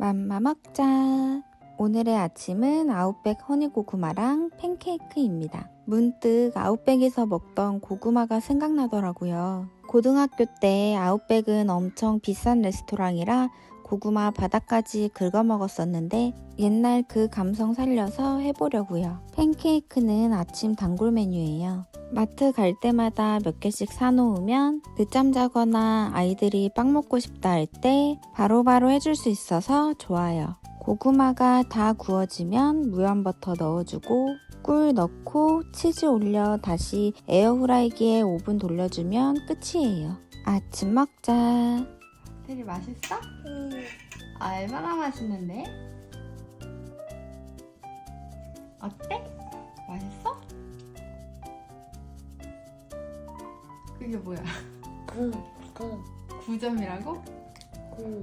맘마 먹자. 오늘의 아침은 아웃백 허니 고구마랑 팬케이크입니다. 문득 아웃백에서 먹던 고구마가 생각나더라고요. 고등학교 때 아웃백은 엄청 비싼 레스토랑이라 고구마 바닥까지 긁어 먹었었는데 옛날 그 감성 살려서 해보려고요. 팬케이크는 아침 단골 메뉴예요. 마트 갈 때마다 몇 개씩 사놓으면 늦잠 자거나 아이들이 빵 먹고 싶다 할 때 바로바로 해줄 수 있어서 좋아요. 고구마가 다 구워지면 무염버터 넣어주고 꿀 넣고 치즈 올려 다시 에어프라이기에 5분 돌려주면 끝이에요. 아침 먹자. 테리 맛있어? 응. 얼마나 맛있는데? 어때? 맛있어? 그게 뭐야? 그, 그, 9점이라고? 그.